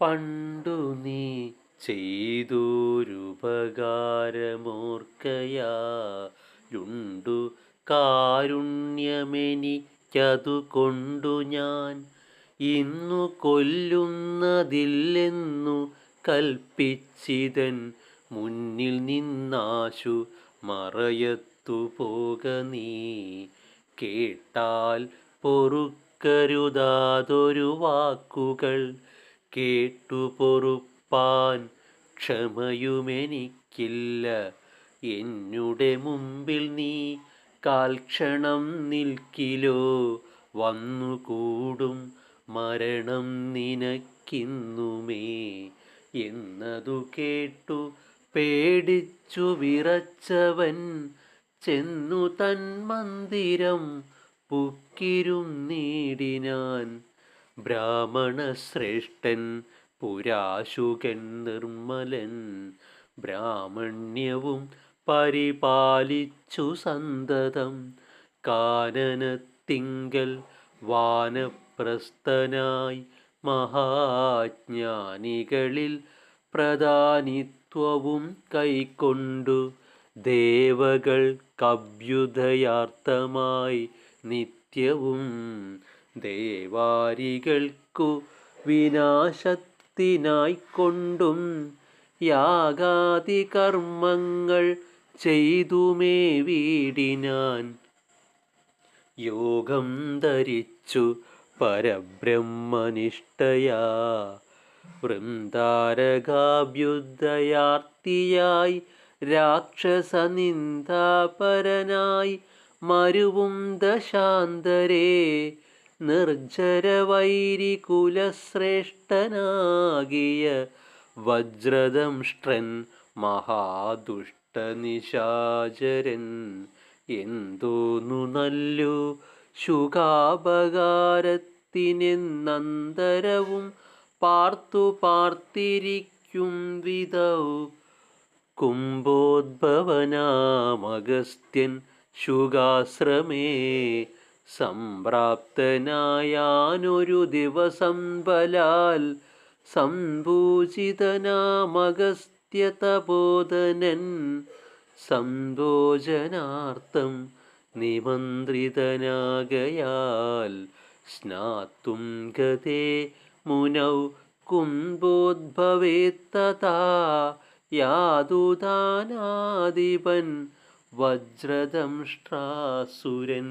പണ്ടു നീ ചെയ്തൊരുപകാരമോർക്കയാലുണ്ടു കാരുണ്യമെനിക്കതു കൊണ്ടു ഞാൻ. ഇന്നു കൊല്ലുന്നതില്ലെന്നു കൽപ്പിച്ചിതൻ മുന്നിൽ നിന്നാശു മറയത്തു പോക നീ. കേട്ടാൽ പൊറുക്കരുതാതൊരു വാക്കുകൾ കേട്ടു പൊറുപ്പാൻ ക്ഷമയുമെനിക്കില്ല. എന്നുടെ മുമ്പിൽ നീ കാൽക്ഷണം നിൽക്കിലോ? വന്നുകൂടും മരണം നിനക്കിന്നുമേ. എന്നതു കേട്ടു പേടിച്ചു വിറച്ചവൻ ചെന്നു തൻ മന്ദിരം പുക്കിരുന്നീടിനാൻ ബ്രാഹ്മണശ്രേഷ്ഠൻ പുരാശുകൻ നിർമ്മലൻ. ബ്രാഹ്മണ്യവും പരിപാലിച്ചു സന്തതം. കാനനത്തിങ്കൽ വാനപ്രസ്ഥനായി മഹാജ്ഞാനികളിൽ പ്രധാനിത്വവും കൈക്കൊണ്ടു ദേവകൾ ദേവകൾക്കഭ്യുദയാർത്ഥമായി നിത്യവും ദേവാരികൾക്കു വിനാശത്തിനായിക്കൊണ്ടും യാഗാതി കർമ്മങ്ങൾ ചെയ്തുമേ വീടിനാൻ. യോഗം ധരിച്ചു പരബ്രഹ്മനിഷ്ഠയാ. വൃന്ദാരകാഭ്യുദയാർത്തിയായി രാക്ഷസനിന്ദാപരനായി മരുവും ദശാന്തരേ. നിർജരവൈരികുലശ്രേഷ്ഠനാകിയ വജ്രദംഷ്ട്രൻ മഹാദുഷ്ടനിശാചരൻ. എന്തോന്നു നല്ലു ശുഖാപകാരത്തിനെന്നന്തരവും പാർത്തു പാർത്തിരിക്കും വിധൗ കുംഭോദ്ഭവനാമഗസ്ത്യൻ ശുഗാശ്രമേ സംപ്രാപ്തനായാനൊരു ദിവസം ബലാൽ സംഭൂചിതനാമഗസ്ത്യതബോധനൻ സംഭോജനാർത്ഥം നിമന്ത്രിതനാകയാൽ സ്നാത്തും ഗതേ മുനൗ കുംഭോദ്ഭവേത്തതാ യാതുദാനാധിപൻ വജ്രദംഷ്ട്രാസുരൻ